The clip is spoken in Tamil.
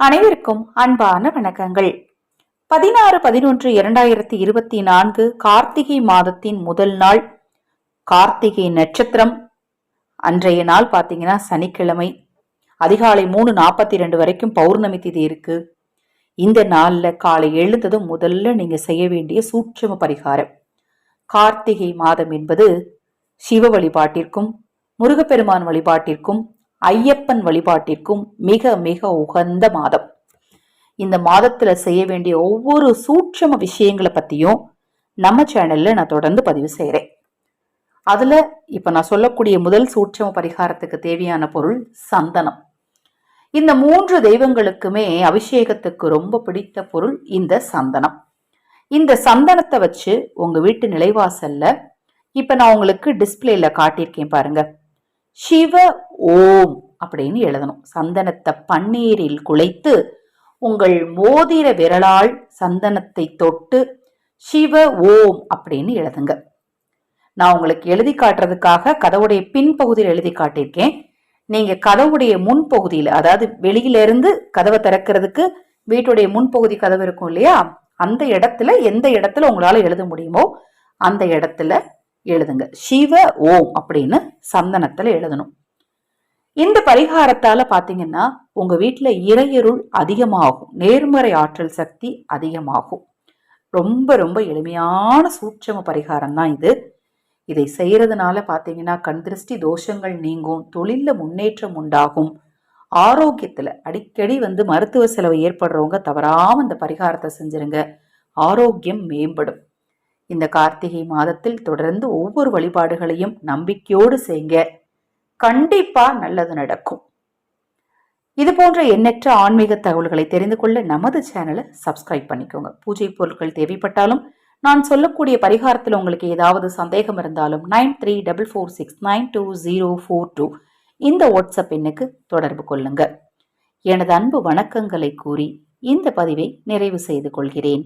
அனைவருக்கும் அன்பான வணக்கங்கள். பதினாறு பதினொன்று இரண்டாயிரத்தி இருபத்தி நான்கு கார்த்திகை மாதத்தின் முதல் நாள் கார்த்திகை நட்சத்திரம். அன்றைய நாள் பார்த்தீங்கன்னா சனிக்கிழமை. அதிகாலை மூணு நாற்பத்தி ரெண்டு வரைக்கும் பௌர்ணமி திதி இருக்கு. இந்த நாளில் காலை எழுந்ததும் முதல்ல நீங்கள் செய்ய வேண்டிய சூட்சம பரிகாரம். கார்த்திகை மாதம் என்பது சிவ வழிபாட்டிற்கும் முருகப்பெருமான் வழிபாட்டிற்கும் ஐயப்பன் வழிபாட்டிற்கும் மிக மிக உகந்த மாதம். இந்த மாதத்துல செய்ய வேண்டிய ஒவ்வொரு சூட்சம விஷயங்களை பத்தியும் நம்ம சேனல்ல நான் தொடர்ந்து பதிவு செய்கிறேன் அதுல இப்ப நான் சொல்லக்கூடிய முதல் சூட்சம பரிகாரத்துக்கு தேவையான பொருள் சந்தனம். இந்த மூன்று தெய்வங்களுக்குமே அபிஷேகத்துக்கு ரொம்ப பிடித்த பொருள் இந்த சந்தனம். இந்த சந்தனத்தை வச்சு உங்க வீட்டு நிலைவாசல்ல இப்ப நான் உங்களுக்கு டிஸ்பிளேல காட்டியிருக்கேன் பாருங்க. சிவ ஓம் அப்படின்னு எழுதணும். சந்தனத்தை பன்னீரில் குழைத்து உங்கள் மோதிர விரலால் சந்தனத்தை தொட்டு சிவ ஓம் அப்படின்னு எழுதுங்க. நான் உங்களுக்கு எழுதி காட்டுறதுக்காக கதவுடைய பின்பகுதியில் எழுதி காட்டியிருக்கேன். நீங்க கதவுடைய முன்பகுதியில் அதாவது வெளியிலிருந்து கதவை திறக்கிறதுக்கு வீட்டுடைய முன்பகுதி கதவு இருக்கும் இல்லையா? அந்த இடத்துல எந்த இடத்துல உங்களால எழுத முடியுமோ அந்த இடத்துல எழுதுங்க. சிவ ஓம் அப்படின்னு சந்தனத்துல எழுதணும். இந்த பரிகாரத்தால பாத்தீங்கன்னா உங்க வீட்டுல இறையருள் அதிகமாகும். நேர்மறை ஆற்றல் சக்தி அதிகமாகும். ரொம்ப ரொம்ப எளிமையான சூட்சம பரிகாரம் தான் இது. இதை செய்யறதுனால பாத்தீங்கன்னா கண் திருஷ்டி தோஷங்கள் நீங்கும் தொழிலில் முன்னேற்றம் உண்டாகும். ஆரோக்கியத்துல அடிக்கடி வந்து மருத்துவ செலவு ஏற்படுறவங்க தவறாம இந்த பரிகாரத்தை செஞ்சிருங்க. ஆரோக்கியம் மேம்படும். இந்த கார்த்திகை மாதத்தில் தொடர்ந்து ஒவ்வொரு வழிபாடுகளையும் நம்பிக்கையோடு செய்ங்க. கண்டிப்பா நல்லது நடக்கும். இது போன்ற எண்ணற்ற ஆன்மீக தகவல்களை தெரிந்து கொள்ள நமது சேனலை சப்ஸ்கிரைப் பண்ணிக்கோங்க. பூஜை பொருட்கள் தேவைப்பட்டாலும் நான் சொல்லக்கூடிய பரிகாரத்தில் உங்களுக்கு ஏதாவது சந்தேகம் இருந்தாலும் nine three double four six nine two zero four two இந்த வாட்ஸ்அப் எண்ணுக்கு தொடர்பு கொள்ளுங்க. எனது அன்பு வணக்கங்களை கூறி இந்த பதிவை நிறைவு செய்து கொள்கிறேன்.